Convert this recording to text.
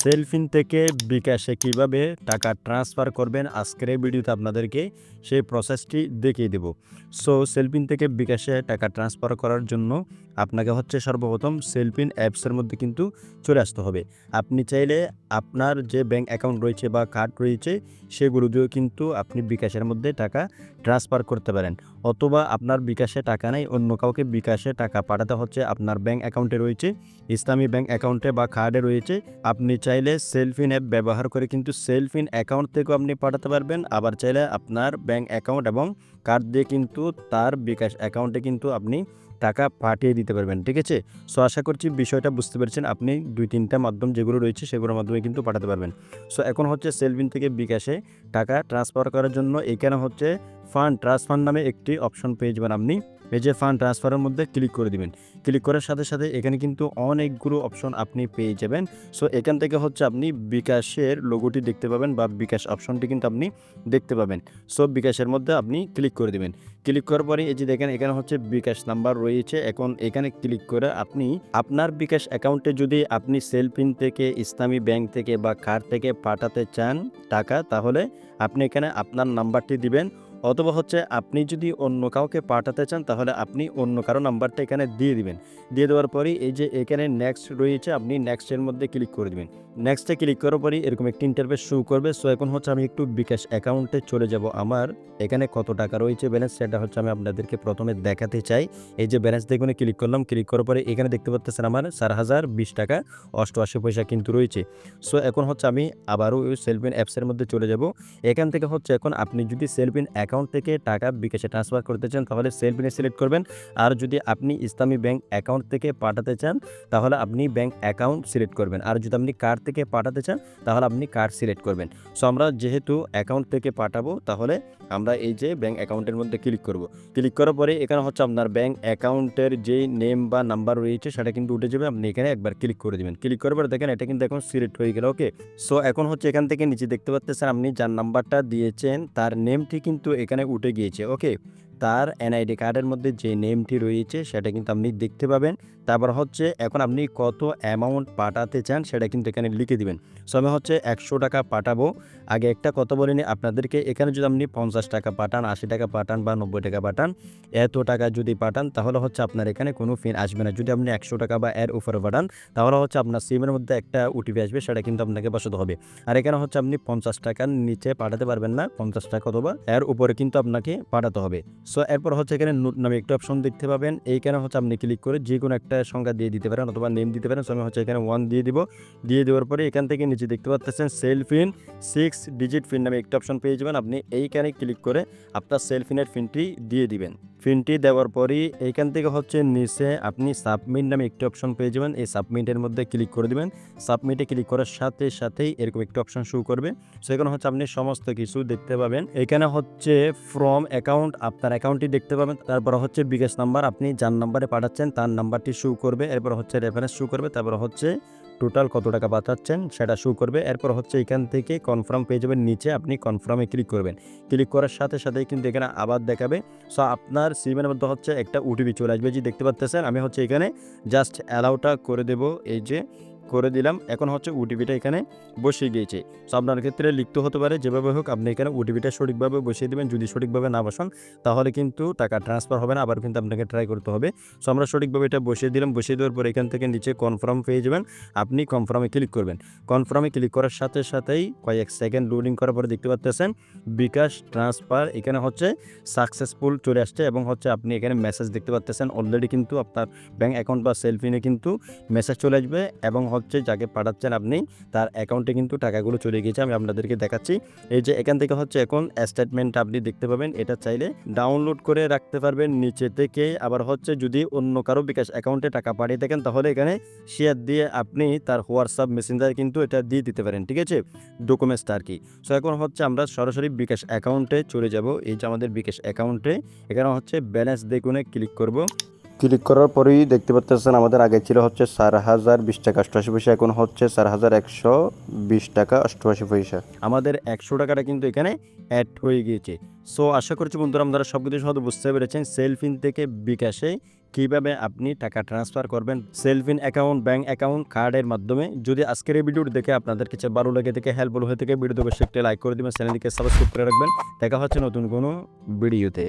সেলফিন থেকে বিকাশে কীভাবে টাকা ট্রান্সফার করবেন আজকের এই ভিডিওতে আপনাদেরকে সেই প্রসেসটি দেখিয়ে দেব। সো সেলফিন থেকে বিকাশে টাকা ট্রান্সফার করার জন্য আপনাকে হচ্ছে সর্বপ্রথম সেলফিন অ্যাপসের মধ্যে কিন্তু চলে আসতে হবে। আপনি চাইলে আপনার যে ব্যাংক অ্যাকাউন্ট রয়েছে বা কার্ড রয়েছে, সেগুলো দিয়েও কিন্তু আপনি বিকাশের মধ্যে টাকা ট্রান্সফার করতে পারেন। অথবা আপনার বিকাশে টাকা নেই, অন্য কাউকে বিকাশে টাকা পাঠাতে হচ্ছে, আপনার ব্যাংক অ্যাকাউন্টে রয়েছে, ইসলামী ব্যাংক অ্যাকাউন্টে বা কার্ডে রয়েছে, আপনি চাইলে সেলফিন অ্যাপ ব্যবহার করে কিন্তু সেলফিন অ্যাকাউন্ট থেকেও আপনি পাঠাতে পারবেন। আবার চাইলে আপনার ব্যাংক অ্যাকাউন্ট এবং কার্ড দিয়ে কিন্তু তার বিকাশ অ্যাকাউন্টে কিন্তু আপনি টাকা পাঠিয়ে দিতে পারবেন, ঠিক আছে? সো, আশা করছি বিষয়টা বুঝতে পেরেছেন। আপনি দুই, তিনটা মাধ্যম যেগুলো রয়েছে সেগুলোর মাধ্যমে কিন্তু পাঠাতে পারবেন। সো, এখন হচ্ছে সেলফিন থেকে বিকাশে টাকা ট্রান্সফার করার জন্য এখানে হচ্ছে ফান্ড ট্রান্সফার নামে একটি অপশন পেয়ে যাবেন আপনি। এই যে ফান্ড ট্রান্সফারের মধ্যে ক্লিক করে দিবেন। ক্লিক করার সাথে সাথে এখানে কিন্তু অনেকগুলো অপশন আপনি পেয়ে যাবেন। সো এখান থেকে হচ্ছে আপনি বিকাশের লোগোটি দেখতে পাবেন বা বিকাশ অপশনটি কিন্তু আপনি দেখতে পাবেন। সো বিকাশের মধ্যে আপনি ক্লিক করে দিবেন। ক্লিক করার পরে এই যে দেখেন, এখানে হচ্ছে বিকাশ নাম্বার রয়েছে। এখন এখানে ক্লিক করে আপনি আপনার বিকাশ অ্যাকাউন্টে যদি আপনি সেলফিন থেকে ইসলামী ব্যাংক থেকে বা কার্ড থেকে পাঠাতে চান টাকা, তাহলে আপনি এখানে আপনার নাম্বারটি দিবেন। অথবা হচ্ছে আপনি যদি অন্য কাউকে পাঠাতে চান, তাহলে আপনি অন্য কারও নাম্বারটা এখানে দিয়ে দিবেন। দিয়ে দেওয়ার পরেই এই যে এখানে নেক্সট রয়েছে, আপনি নেক্সটের মধ্যে ক্লিক করে দিবেন। নেক্সটে ক্লিক করার পরই এরকম একটি ইন্টারভেস শো করবে। সো এখন হচ্ছে আমি একটু বিকাশ অ্যাকাউন্টে চলে যাব। আমার এখানে কত টাকা রয়েছে ব্যালেন্স সেটা হচ্ছে আমি আপনাদেরকে প্রথমে দেখাতে চাই। এই যে ব্যালেন্স দেখুন ক্লিক করলাম। ক্লিক করার পরে এখানে দেখতে পাচ্ছেন আমার চার হাজার বিশ টাকা অষ্টআশি পয়সা কিন্তু রয়েছে। সো এখন হচ্ছে আমি আবারও সেলফিন অ্যাপসের মধ্যে চলে যাব। এখান থেকে হচ্ছে এখন আপনি যদি সেলফিন অ্যাকাউন্ট থেকে টাকা বিকাশে ট্রান্সফার করতে চান, তাহলে সেলফিনে সিলেক্ট করবেন। আর যদি আপনি ইসলামী ব্যাংক অ্যাকাউন্ট থেকে পাঠাতে চান, তাহলে আপনি ব্যাংক অ্যাকাউন্ট সিলেক্ট করবেন। আর যদি আপনি কার্ড থেকে পাঠাতে চান, তাহলে আপনি কার্ড সিলেক্ট করবেন। সো আমরা যেহেতু অ্যাকাউন্ট থেকে পাঠাবো, তাহলে আমরা এই যে ব্যাংক অ্যাকাউন্টের মধ্যে ক্লিক করব। ক্লিক করার পরে এখানে হচ্ছে আপনার ব্যাংক অ্যাকাউন্টের যে নেম বা নাম্বার রয়েছে, সেটা কিন্তু উঠে যাবে। আপনি এখানে একবার ক্লিক করে দিবেন। ক্লিক করার পরে দেখেন, এটা কিন্তু এখন সিলেক্ট হয়ে গেল ওকে সো এখন হচ্ছে এখান থেকে নিচে দেখতে পাচ্ছেন, আপনি যার নাম্বারটা দিয়েছেন, তার নেমটি কিন্তু এখানে উঠে গিয়েছে। ওকে তার এনআইডি কার্ডের মধ্যে যে নেমটি রয়েছে, সেটা কিন্তু আপনি দেখতে পাবেন। তারপর হচ্ছে, এখন আপনি কত অ্যামাউন্ট পাঠাতে চান, সেটা কিন্তু এখানে লিখে দিবেন। সো আমি হচ্ছে একশো টাকা পাঠাবো। আগে একটা কথা বলিনি আপনাদেরকে এখানে যদি আপনি পঞ্চাশ টাকা পাঠান, আশি টাকা পাঠান বা নব্বই টাকা পাঠান, এত টাকা যদি পাঠান, তাহলে হচ্ছে আপনার এখানে কোনো ফিন আসবে না। যদি আপনি একশো টাকা বা এর উপরে পাঠান, তাহলে হচ্ছে আপনার সিমের মধ্যে একটা ওটিপি আসবে, সেটা কিন্তু আপনাকে বসাতে হবে। আর এখানে হচ্ছে আপনি পঞ্চাশ টাকার নিচে পাঠাতে পারবেন না, পঞ্চাশ টাকা অথবা এর উপরে কিন্তু আপনাকে পাঠাতে হবে। সো এরপর হচ্ছে এখানে নোট নামে একটা অপশন দেখতে পাবেন। এইখানে হচ্ছে আপনি ক্লিক করে যে কোনো একটা সংখ্যা দিয়ে দিতে পারেন অথবা নেম দিতে পারেন। সো আমি হচ্ছে এখানে ওয়ান দিয়ে দিব। দিয়ে দেওয়ার পরে এখান থেকে নিচে দেখতে পাচ্ছেন সেলফিন সিক্স ডিজিট ফিন নামে একটা অপশন পেয়ে যাবেন। আপনি এইখানে ক্লিক করে আপনার সেলফিনের ফিনটি দিয়ে দিবেন। ফিনটি দেওয়ার পরই এইখান থেকে হচ্ছে নিচে আপনি সাবমিট নামে একটি অপশন পেয়ে যাবেন। এই সাবমিটের মধ্যে ক্লিক করে দিবেন। সাবমিটে ক্লিক করার সাথে সাথেই এরকম একটি অপশন শো করবে। সেখানে হচ্ছে আপনি সমস্ত কিছু দেখতে পাবেন। এখানে হচ্ছে ফ্রম অ্যাকাউন্ট আপনার অ্যাকাউন্টটি দেখতে পাবেন। তারপর হচ্ছে বিকাশ নাম্বার, আপনি যার নাম্বারে পাঠাচ্ছেন তার নাম্বারটি শো করবে, এরপর হচ্ছে রেফারেন্স শো করবে, তারপর হচ্ছে টোটাল কত টাকা পাঠাচ্ছেন সেটা শো করবে, এরপর হচ্ছে এখান থেকে কনফার্ম পেয়ে যাবেন, নিচে আপনি কনফার্মে ক্লিক করবেন। ক্লিক করার সাথে সাথে কিন্তু এখানে আবার দেখাবে। সো আপনার সিমের মধ্যে হচ্ছে একটা ওটিপি চলে আসবে যে দেখতে পাচ্ছেন আমি হচ্ছে এখানে জাস্ট অ্যালাউটা করে দেব, এই যে করে দিলাম। এখন হচ্ছে ওটিপিটা এখানে বসিয়ে গিয়েছে সো আপনার ক্ষেত্রে লিখতে হতে পারে, যেভাবে হোক আপনি এখানে ওটিপিটা সঠিকভাবে বসিয়ে দেবেন। যদি সঠিকভাবে না বসান, তাহলে কিন্তু টাকা ট্রান্সফার হবে না, আবার কিন্তু আপনাকে ট্রাই করতে হবে। সো আমরা সঠিকভাবে এটা বসিয়ে দিলাম। বসিয়ে দেওয়ার পর এখান থেকে নিচে কনফার্ম পেয়ে যাবেন। আপনি কনফার্মে ক্লিক করবেন। কনফার্মে ক্লিক করার সাথে সাথেই কয়েক সেকেন্ড লোডিং করার পরে দেখতে পাচ্ছেন বিকাশ ট্রান্সফার এখানে হচ্ছে সাকসেসফুল চলে আসছে এবং হচ্ছে আপনি এখানে মেসেজ দেখতে পাচ্ছেন অলরেডি কিন্তু আপনার ব্যাঙ্ক অ্যাকাউন্ট বা সেলফিনে কিন্তু মেসেজ চলে আসবে এবং হচ্ছে যাকে পাঠাচ্ছেন আপনি, তার অ্যাকাউন্টে কিন্তু টাকাগুলো চলে গিয়েছে, আমি আপনাদেরকে দেখাচ্ছি। এই যে এখান থেকে হচ্ছে এখন স্টেটমেন্ট আপনি দেখতে পাবেন, এটা চাইলে ডাউনলোড করে রাখতে পারবেন, নিচে থেকে। আবার হচ্ছে যদি অন্য কারও বিকাশ অ্যাকাউন্টে টাকা পাঠিয়ে থাকেন, তাহলে এখানে শেয়ার দিয়ে আপনি তার হোয়াটসঅ্যাপ মেসেঞ্জার কিন্তু এটা দিয়ে দিতে পারেন, ঠিক আছে? ডকুমেন্টসটা আর কি। সো এখন হচ্ছে আমরা সরাসরি বিকাশ অ্যাকাউন্টে চলে যাব। এই যে আমাদের বিকাশ অ্যাকাউন্টে এখানে হচ্ছে ব্যালেন্স দেখুনে ক্লিক করব। ক্লিক করার পরেই দেখতে পাচ্ছেন আমাদের আগে ছিল হচ্ছে চার হাজার বিশ টাকা, অষ্টআশি পয়সা। এখন হচ্ছে চার হাজার একশো বিশ টাকা, অষ্টআশি পয়সা। আমাদের একশো টাকাটা কিন্তু এখানে অ্যাড হয়ে গিয়েছে। সো আশা করছি বন্ধুরা আপনারা সব কিছু হয়তো বুঝতে পেরেছেন। সেলফিন থেকে বিকাশে কীভাবে আপনি টাকা ট্রান্সফার করবেন। সেলফিন অ্যাকাউন্ট ব্যাঙ্ক অ্যাকাউন্ট কার্ডের মাধ্যমে। যদি আজকের এই ভিডিওটি দেখে আপনাদের কাছে ভালো লাগে থেকে হেল্পফুল হয়ে থেকে, ভিডিওতে অবশ্যই একটি লাইক করে দিবেন চ্যানেলটিকে সাবস্ক্রাইব করে রাখবেন। দেখা হচ্ছে নতুন কোনো ভিডিওতে।